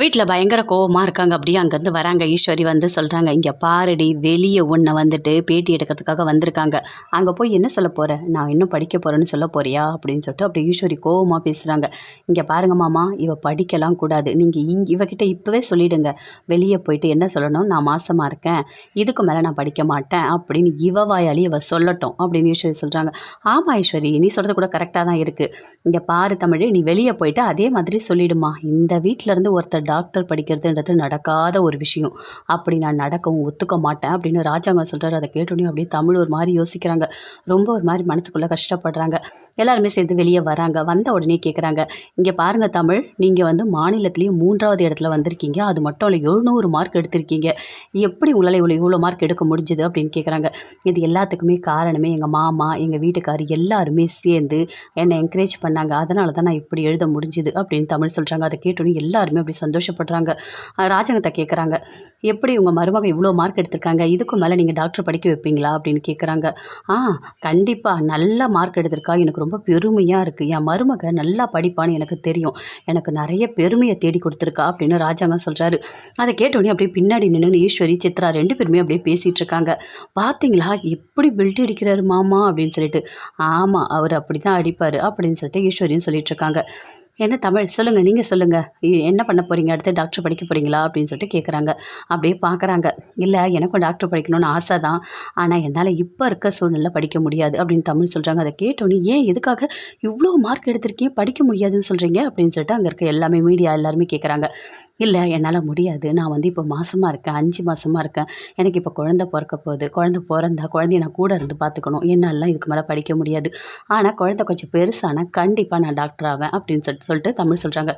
வீட்டில் பயங்கர கோவமாக இருக்காங்க. அப்படியே அங்கேருந்து வராங்க. ஈஸ்வரி வந்து சொல்கிறாங்க இங்கே பாருடி வெளியே உன்னை வந்துட்டு பேட்டி எடுக்கிறதுக்காக வந்திருக்காங்க. அங்கே போய் என்ன சொல்ல போகிறேன் நான் இன்னும் படிக்க போகிறேன்னு சொல்ல போறியா? அப்படின்னு சொல்லிட்டு அப்படியே ஈஸ்வரி கோவமாக பேசுகிறாங்க இங்கே பாருங்க மாமா இவ படிக்கலாம் கூடாது. நீங்கள் இங் இவகிட்ட இப்போவே சொல்லிடுங்க. வெளியே போயிட்டு என்ன சொல்லணும்? நான் மாசமாக இருக்கேன். இதுக்கு மேலே நான் படிக்க மாட்டேன். அப்படின்னு இவ வாயாளி இவ சொல்லட்டும் அப்படின்னு ஈஸ்வரி சொல்கிறாங்க ஆமாம் ஈஸ்வரி நீ சொல்கிறது கூட கரெக்டாக தான் இருக்குது இங்கே பாரு தமிழ் நீ வெளியே போயிட்டு அதே மாதிரி சொல்லிவிடுமா இந்த வீட்டிலேருந்து இருந்து ஒருத்தர் டாக்டர் படிக்கிறதுன்றது நடக்காத ஒரு விஷயம். அப்படி நான் நடக்கவும் ஒத்துக்க மாட்டேன். அப்படின்னு ராஜாங்கம் சொல்கிறார் அதை கேட்டோன்னே அப்படியே தமிழ் ஒரு மாதிரி யோசிக்கிறாங்க. ரொம்ப ஒரு மாதிரி மனசுக்குள்ளே கஷ்டப்படுறாங்க. எல்லாருமே சேர்ந்து வெளியே வராங்க. வந்த உடனே கேட்குறாங்க இங்கே பாருங்கள் தமிழ் நீங்கள் வந்து மாநிலத்திலேயும் மூன்றாவது இடத்துல வந்திருக்கீங்க. அது மட்டும் இல்லை எழுநூறு மார்க் எடுத்திருக்கீங்க. எப்படி உங்களால் இவ்வளோ இவ்வளோ மார்க் எடுக்க முடிஞ்சுது அப்படின்னு கேட்குறாங்க இது எல்லாத்துக்குமே காரணமே எங்கள் மாமா எங்கள் வீட்டுக்கார் எல்லாருமே சேர்ந்து என்னை என்கரேஜ் பண்ணாங்க. அதனால தான் நான் இப்படி எழுத முடிஞ்சுது அப்படின்னு தமிழ் சொல்கிறாங்க அதை கேட்டோன்னே எல்லாருமே அப்படி சந்தோஷப்படுறாங்க. ராஜகத்தை கேட்குறாங்க எப்படி உங்கள் மருமகன் இவ்வளோ மார்க் எடுத்திருக்காங்க? இதுக்கும் மேலே நீங்கள் டாக்டர் படிக்க வைப்பீங்களா? அப்படின்னு கேட்குறாங்க ஆ கண்டிப்பாக நல்ல மார்க் எடுத்திருக்கா. எனக்கு ரொம்ப பெருமையாக இருக்குது என் மருமக நல்லா படிப்பான்னு எனக்கு தெரியும். எனக்கு நிறைய பெருமையை தேடி கொடுத்துருக்கா அப்படின்னு ராஜாங்க சொல்கிறாரு அதை கேட்டோன்னே அப்படியே பின்னாடி நின்று ஈஸ்வரி சித்ரா ரெண்டு பேருமே அப்படியே பேசிகிட்டு இருக்காங்க. பார்த்தீங்களா எப்படி பில்ட் அடிக்கிறாரு மாமா அப்படின்னு சொல்லிட்டு. ஆமாம் அவர் அப்படி தான் அடிப்பார் அப்படின்னு சொல்லிட்டு ஈஸ்வரியும் சொல்லிட்டு இருக்காங்க. என்ன தமிழ்? சொல்லுங்கள் நீங்கள் சொல்லுங்கள் என்ன பண்ண போகிறீங்க அடுத்து டாக்டர் படிக்க போகிறீங்களா அப்படின்னு சொல்லிட்டு கேட்குறாங்க அப்படியே பார்க்குறாங்க. இல்லை எனக்கும் டாக்டர் படிக்கணும்னு ஆசை தான் ஆனால் என்னால் இப்போ இருக்க சூழ்நிலை படிக்க முடியாது அப்படின்னு தமிழ் சொல்கிறாங்க அதை கேட்டோன்னே ஏன் எதுக்காக இவ்வளோ மார்க் எடுத்திருக்கீங்க? படிக்க முடியாதுன்னு சொல்கிறீங்க அப்படின்னு சொல்லிட்டு அங்கே இருக்க எல்லாமே மீடியா எல்லாருமே கேட்குறாங்க இல்லை என்னால் முடியாது. நான் வந்து இப்போ மாதமாக இருக்கேன். அஞ்சு மாதமாக இருக்கேன். எனக்கு இப்போ குழந்த பிறக்க போகுது. குழந்த பிறந்தா குழந்தைய நான் கூட இருந்து பார்த்துக்கணும். என்னாலலாம் இதுக்கு மேலே படிக்க முடியாது. ஆனால் குழந்த கொஞ்சம் பெருசானால் கண்டிப்பாக நான் டாக்டர் ஆவேன். அப்படின்னு சொல்லிட்டு சொல்லிட்டு தமிழ் சொல்கிறாங்க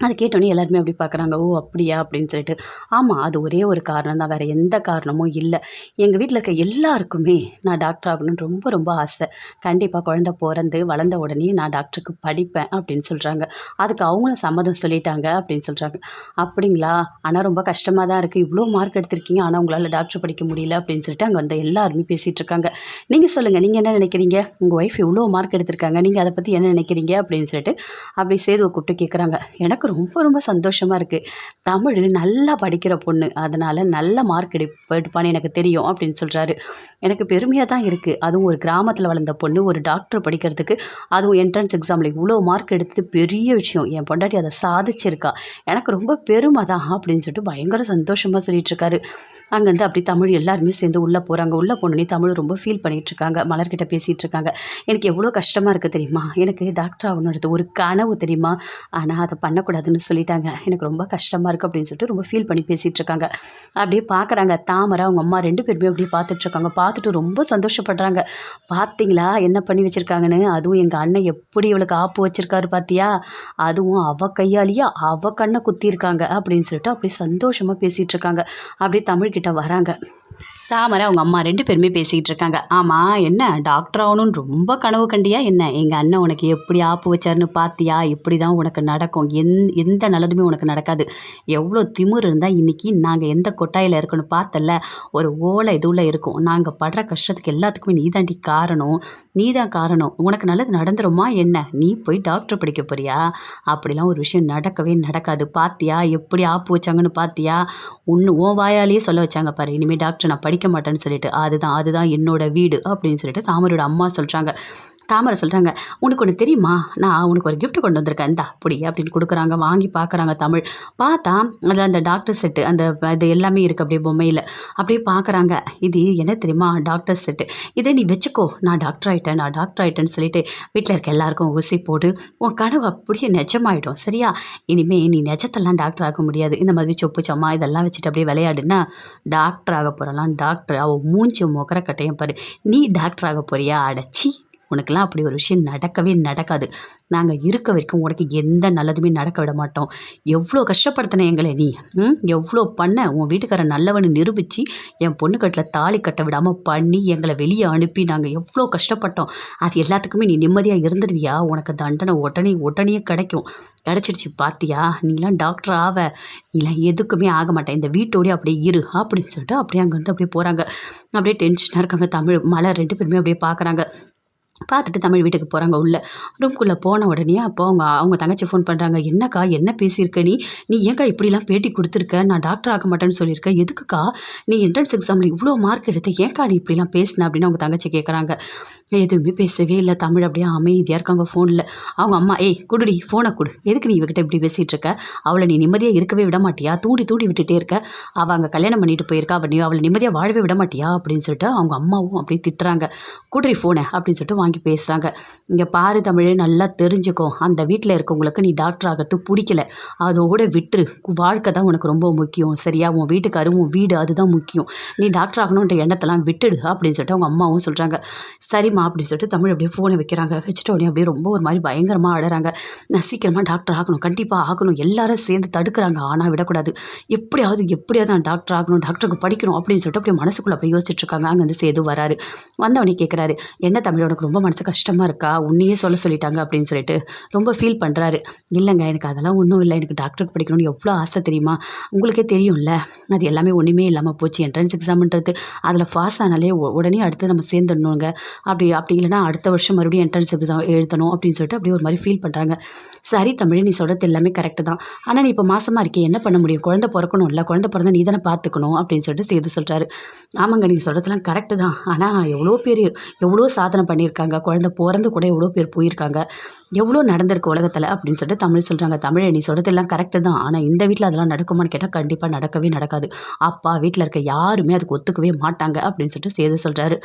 அதை கேட்டோன்னே எல்லாருமே அப்படி பார்க்குறாங்க ஓ அப்படியா? அப்படின்னு சொல்லிட்டு. ஆமாம் அது ஒரே ஒரு காரணம் தான் வேறு எந்த காரணமும் இல்லை. எங்கள் வீட்டில் இருக்க எல்லாருக்குமே நான் டாக்டர் ஆகணும்னு ரொம்ப ரொம்ப ஆசை. கண்டிப்பாக குழந்த பிறந்து வளர்ந்த உடனே நான் டாக்டருக்கு படிப்பேன் அப்படின்னு சொல்கிறாங்க அதுக்கு அவங்களும் சம்மதம் சொல்லிட்டாங்க அப்படின்னு சொல்கிறாங்க அப்படிங்களா? ஆனால் ரொம்ப கஷ்டமாக தான் இருக்குது இவ்வளோ மார்க் எடுத்திருக்கீங்க. ஆனால் உங்களால் டாக்டர் படிக்க முடியல. அப்படின்னு சொல்லிட்டு அங்கே வந்து எல்லாருமே பேசிகிட்டு இருக்காங்க. நீங்கள் சொல்லுங்கள் நீங்கள் என்ன நினைக்கிறீங்க? உங்கள் ஒய்ஃப் இவ்வளோ மார்க் எடுத்திருக்காங்க. நீங்கள் அதை பற்றி என்ன நினைக்கிறீங்க? அப்படின்னு சொல்லிட்டு அப்படி சேதுவை கூப்பிட்டு கேட்குறாங்க எனக்கு ரொம்ப ரொம்ப சந்தோஷமாக இருக்குது தமிழ் நல்லா படிக்கிற பொண்ணு. அதனால் நல்ல மார்க் எடு எடுப்பான்னு எனக்கு தெரியும் அப்படின்னு சொல்கிறாரு எனக்கு பெருமையாக தான் இருக்குது அதுவும் ஒரு கிராமத்தில் வளர்ந்த பொண்ணு ஒரு டாக்டர் படிக்கிறதுக்கு. அதுவும் என்ட்ரன்ஸ் எக்ஸாமில் இவ்வளோ மார்க் எடுத்து பெரிய விஷயம். என் பொண்டாட்டி அதை சாதிச்சிருக்கா. எனக்கு ரொம்ப பெருமை தான் அப்படின்னு சொல்லிட்டு பயங்கர சந்தோஷமாக சொல்லிகிட்ருக்காரு அங்கேருந்து அப்படி தமிழ் எல்லாருமே சேர்ந்து உள்ளே போகிறாங்க உள்ளே போனோடனே தமிழ் ரொம்ப ஃபீல் பண்ணிகிட்டு இருக்காங்க. மலர்கிட்ட பேசிகிட்டு இருக்காங்க. எனக்கு எவ்வளோ கஷ்டமாக இருக்குது தெரியுமா? எனக்கு டாக்டர் ஆகணுன்றது ஒரு கனவு தெரியுமா? ஆனால் அதை பண்ணக்கூடாது. கூடாதுன்னு சொல்லிட்டாங்க. எனக்கு ரொம்ப கஷ்டமாக இருக்குது அப்படின்னு சொல்லிட்டு ரொம்ப ஃபீல் பண்ணி பேசிகிட்டு இருக்காங்க. அப்படியே பார்க்குறாங்க தாமரை அவங்க அம்மா ரெண்டு பேருமே அப்படியே பார்த்துட்ருக்காங்க பார்த்துட்டு ரொம்ப சந்தோஷப்படுறாங்க. பார்த்தீங்களா என்ன பண்ணி வச்சுருக்காங்கன்னு? அதுவும் எங்கள் அண்ணன் எப்படி இவளுக்கு ஆப்பு வச்சுருக்காரு பார்த்தியா அதுவும் அவ கையாலேயே அவ கண்ணை குத்திருக்காங்க அப்படின்னு சொல்லிட்டு அப்படியே சந்தோஷமாக பேசிகிட்டு இருக்காங்க. அப்படியே தமிழ்கிட்ட வராங்க. தாமரை அவங்க அம்மா ரெண்டு பேருமே பேசிக்கிட்டு இருக்காங்க. ஆமாம் என்ன டாக்டர் ஆகணும்னு ரொம்ப கனவு கண்டியா என்ன? எங்கள் அண்ணன் உனக்கு எப்படி ஆப்பு வச்சாருன்னு பார்த்தியா இப்படி தான் உனக்கு நடக்கும். எந் எந்த நல்லதுமே உனக்கு நடக்காது. எவ்வளோ திமிரு இருந்தால் இன்றைக்கி நாங்கள் எந்த கொட்டாயில் இருக்கணும் பார்த்தல ஒரு ஓலை இதுவில் இருக்கும். நாங்கள் படுற கஷ்டத்துக்கு எல்லாத்துக்குமே நீ தாண்டி காரணம். நீ தான் காரணம். உனக்கு நல்லது நடந்துருமா என்ன? நீ போய் டாக்டர் படிக்க போறியா? அப்படிலாம் ஒரு விஷயம் நடக்கவே நடக்காது. பார்த்தியா எப்படி ஆப்பு வச்சாங்கன்னு பார்த்தியா ஒன்று ஓ வாயாலேயே சொல்ல வச்சாங்க பாரு. இனிமேல் டாக்டர் நான் படி படிக்க மாட்டேன்னு சொல்லிட்டு அதுதான் அதுதான் என்னோட வீடு அப்படின்னு சொல்லிட்டு தாமரோட அம்மா சொல்கிறாங்க தாமரை சொல்கிறாங்க உனக்கு ஒன்று தெரியுமா? நான் உனக்கு ஒரு கிஃப்ட் கொண்டு வந்திருக்கேன். இந்தா அப்படி அப்படின்னு கொடுக்குறாங்க வாங்கி பார்க்குறாங்க தமிழ். பார்த்தா அதில் அந்த டாக்டர் செட்டு அந்த இது எல்லாமே இருக்குது அப்படியே பொம்மையில். அப்படியே பார்க்குறாங்க இது என்ன தெரியுமா? டாக்டர் செட்டு இதை நீ வச்சுக்கோ. நான் டாக்டர் ஆகிட்டேன் நான் டாக்டர் ஆகிட்டேன்னு சொல்லிட்டு வீட்டில் இருக்க எல்லாருக்கும் ஊசி போடு உன் கனவு அப்படியே நிஜமாயிடும். சரியா? இனிமேல் நீ நிஜத்தெல்லாம் டாக்டர் ஆக முடியாது. இந்த மாதிரி சொப்பு சம்மா இதெல்லாம் வச்சுட்டு அப்படியே விளையாடுன்னா டாக்டர் ஆக போகிறலாம் டாக்டர் அவள் மூஞ்சி முகர கட்டையும் பாரு. நீ டாக்டர் ஆக போறியா? அடச்சி உனக்கெல்லாம் அப்படி ஒரு விஷயம் நடக்கவே நடக்காது. நாங்கள் இருக்க வரைக்கும் உனக்கு எந்த நல்லதுமே நடக்க விட மாட்டோம். எவ்வளோ கஷ்டப்படுத்தின எங்களை நீ எவ்வளோ பண்ண? உன் வீட்டுக்காரன் நல்லவனு நிரூபித்து என் பொண்ணு கட்டில் தாலி கட்ட விடாமல் பண்ணி எங்களை வெளியே அனுப்பி நாங்கள் எவ்வளோ கஷ்டப்பட்டோம். அது எல்லாத்துக்குமே நீ நிம்மதியாக இருந்துடுவியா உனக்கு தண்டனை உடனே உடனே கிடைக்கும். கிடச்சிடுச்சு பார்த்தியா நீலாம் டாக்டர் ஆவ. நீலாம் எதுக்குமே ஆக மாட்டேன் இந்த வீட்டோடய அப்படியே இரு அப்படின்னு சொல்லிட்டு அப்படியே அங்கேருந்து அப்படியே போகிறாங்க அப்படியே டென்ஷனாக இருக்காங்க தமிழ் மலை ரெண்டு பேருமே அப்படியே பார்க்குறாங்க பார்த்துட்டு தமிழ் வீட்டுக்கு போகிறாங்க உள்ளே. ரூம்குள்ளே போன உடனே அப்போ அவங்க அவங்க தங்கச்சி ஃபோன் பண்ணுறாங்க என்னக்கா என்ன பேசியிருக்க நீ? நீ ஏன்க்கா இப்படிலாம் பேட்டி கொடுத்துருக்க? நான் டாக்டர் ஆக மாட்டேன்னு சொல்லியிருக்கேன் எதுக்குக்கா? நீ என்ட்ரன்ஸ் எக்ஸாமில் இவ்வளோ மார்க் எடுத்து ஏன்க்கா நீ இப்படிலாம் பேசின? அப்படின்னு அவங்க தங்கச்சி கேட்குறாங்க எதுவுமே பேசவே இல்லை? தமிழ் அப்படியே அமைதியாக இருக்காங்க ஃபோனில் அவங்க அம்மா ஏய் குடுடி ஃபோனை கொடு. எதுக்கு நீ இவகிட்ட இப்படி பேசிகிட்டு இருக்க? அவளை நீ நிம்மதியாக இருக்கவே விட மாட்டியா? தூண்டி தூண்டி விட்டுட்டே இருக்க. அவள் அங்கே கல்யாணம் பண்ணிட்டு போயிருக்கா அவள் நீ அவளை நிம்மதியாக வாழவே விட மாட்டியா? அப்படின்னு சொல்லிட்டு அவங்க அம்மாவும் அப்படியே திட்டுறாங்க. குடுறி ஃபோனை அப்படின்னு சொல்லிட்டு வாங்கி பேசுகிறாங்க இங்கே பாரு தமிழ் நல்லா தெரிஞ்சுக்கோ. அந்த வீட்டில் இருக்கவங்களுக்கு நீ டாக்டர் ஆகிறது பிடிக்கல. அதோட விட்டுரு. வாழ்க்கை தான் உனக்கு ரொம்ப முக்கியம். சரியா? உன் வீட்டுக்காரு உன் வீடு அதுதான் முக்கியம். நீ டாக்டர் ஆகணுன்ற எண்ணத்தெல்லாம் விட்டுடு அப்படின்னு சொல்லிட்டு அவங்க அம்மாவும் சொல்கிறாங்க சரி சரிம்மா அப்படின்னு சொல்லிட்டு தமிழ் அப்படியே ஃபோனை வைக்கிறாங்க. வச்சுட்ட உடனே அப்படியே ரொம்ப ஒரு மாதிரி பயங்கரமாக அழகிறாங்க நான் சீக்கிரமாக டாக்டர் ஆகணும் கண்டிப்பாக ஆகணும். எல்லாரும் சேர்ந்து தடுக்கிறாங்க. ஆனால் விடக்கூடாது. எப்படியாவது எப்படியாவது நான் டாக்டர் ஆகணும் டாக்டருக்கு படிக்கணும் அப்படின்னு சொல்லிட்டு அப்படியே மனசுக்குள்ளே அப்படியே யோசிச்சுட்டு இருக்காங்க. அங்கே வந்து சேது வராரு. வந்தவனே கேட்குறாரு என்ன தமிழ் உனக்கு ரொம்ப மனசு கஷ்டமாக இருக்கா? உன்னையே சொல்ல சொல்லிட்டாங்க. அப்படின்னு சொல்லிட்டு ரொம்ப ஃபீல் பண்ணுறாரு இல்லைங்க எனக்கு அதெல்லாம் ஒன்றும் இல்லை. எனக்கு டாக்டருக்கு படிக்கணும்னு எவ்வளோ ஆசை தெரியுமா? உங்களுக்கே தெரியும்ல. அது எல்லாமே ஒன்றுமே இல்லாமல் போச்சு. என்ட்ரன்ஸ் எக்ஸாம்ன்றது அதில் பாஸ் ஆனாலே உடனே அடுத்து நம்ம சேர்ந்துடணுங்க. அப்படி அப்படி இல்லைன்னா அடுத்த வருஷம் மறுபடியும் என்ட்ரன்ஸ் எக்ஸாம் எழுதணும் அப்படின்னு சொல்லிட்டு அப்படியே ஒரு மாதிரி ஃபீல் பண்ணுறாங்க சரி தமிழ் நீ சொல்கிறது எல்லாமே கரெக்டு தான். ஆனால் நீ இப்போ மாசமாக இருக்கே என்ன பண்ண முடியும்? குழந்தை பிறக்கணும் இல்லை குழந்தை பிறந்த நீ தானே பார்த்துக்கணும் அப்படின்னு சொல்லிட்டு சேது சொல்கிறாரு ஆமாங்க நீங்கள் சொல்கிறதுலாம் கரெக்டு தான். ஆனால் எவ்வளோ பேர் எவ்வளோ சாதனை பண்ணியிருக்காங்க? குழந்தை பிறந்து கூட எவ்வளோ பேர் போயிருக்காங்க? எவ்வளோ நடந்திருக்கு உலகத்தில் அப்படின்னு சொல்லிட்டு தமிழ் சொல்கிறாங்க தமிழ் நீ சொல்கிறதெல்லாம் கரெக்டு தான். ஆனால் இந்த வீட்டில் அதெல்லாம் நடக்குமான்னு கேட்டால் கண்டிப்பாக நடக்கவே நடக்காது. அப்பா வீட்டில் இருக்க யாருமே அதுக்கு ஒத்துக்கவே மாட்டாங்க அப்படின்னு சொல்லிட்டு சேது சொல்கிறாரு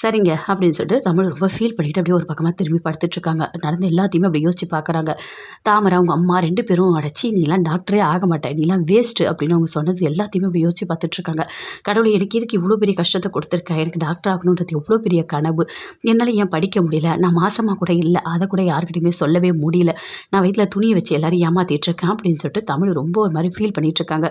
சரிங்க அப்படின்னு சொல்லிட்டு தமிழ் ரொம்ப ஃபீல் பண்ணிட்டு அப்படியே ஒரு பக்கமாக திரும்பி படுத்துட்ருக்காங்க. நடந்து நடந்த எல்லாத்தையுமே அப்படி யோசிச்சு பார்க்குறாங்க தாமரை அவங்க அம்மா ரெண்டு பேரும் அடைச்சி நீலாம் டாக்டரே ஆக மாட்டேன் நீலாம் வேஸ்ட்டு அப்படின்னு அவங்க சொன்னது எல்லாத்தையுமே அப்படி யோசிச்சு பார்த்துட்ருக்காங்க கடவுளை கடவுள் எனக்கு இதுக்கு இவ்வளோ பெரிய கஷ்டத்தை கொடுத்துருக்கேன் எனக்கு டாக்டர் ஆகணுன்றது எவ்வளோ பெரிய கனவு? என்னால் ஏன் படிக்க முடியல? நான் மாசமாக கூட இல்லை அதை கூட யாருக்கிட்டையுமே சொல்லவே முடியல. நான் வயிற்றில் துணியை வச்சு எல்லோரும் ஏமாற்றிட்டுருக்கேன் அப்படின்னு சொல்லிட்டு தமிழ் ரொம்ப ஒரு மாதிரி ஃபீல் பண்ணிகிட்ருக்காங்க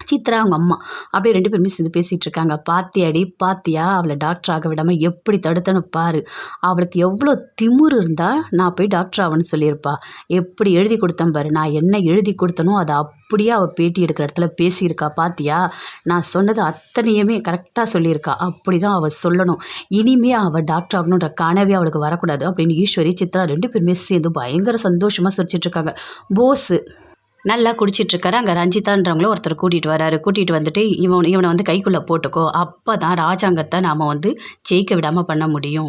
சித்ரா அவங்க அம்மா. அப்படியே ரெண்டு பேருமே சேர்ந்து பேசிகிட்டு இருக்காங்க பாத்தியாடி பாத்தியா? அவளை டாக்டர் ஆக விடாமல் எப்படி தடுத்தனு பாரு. அவளுக்கு எவ்வளோ திமுர் இருந்தால் நான் போய் டாக்டர் ஆகணும்னு சொல்லியிருப்பா. எப்படி எழுதி கொடுத்தேன் பாரு. நான் என்ன எழுதி கொடுத்தனோ அதை அப்படியே அவள் பேட்டி எடுக்கிற இடத்துல பேசியிருக்கா. பாத்தியா? நான் சொன்னது அத்தனையுமே கரெக்டாக சொல்லியிருக்கா. அப்படி தான் அவள் சொல்லணும். இனிமே அவள் டாக்டர் ஆகணுன்ற கனவே அவளுக்கு வரக்கூடாது அப்படின்னு ஈஸ்வரி சித்ரா ரெண்டு பேருமே சேர்ந்து பயங்கர சந்தோஷமாக சிரிச்சிட்ருக்காங்க போஸு நல்லா குடிச்சிட்டு இருக்காரு அங்கே ரஞ்சிதான்றவங்களும் ஒருத்தர் கூட்டிகிட்டு வராரு. கூட்டிகிட்டு வந்துட்டு இவன் இவனை வந்து கைக்குள்ளே போட்டுக்கோ. அப்போ தான் ராஜாங்கத்தை நாம் வந்து ஜெயிக்க விடாமல் பண்ண முடியும்.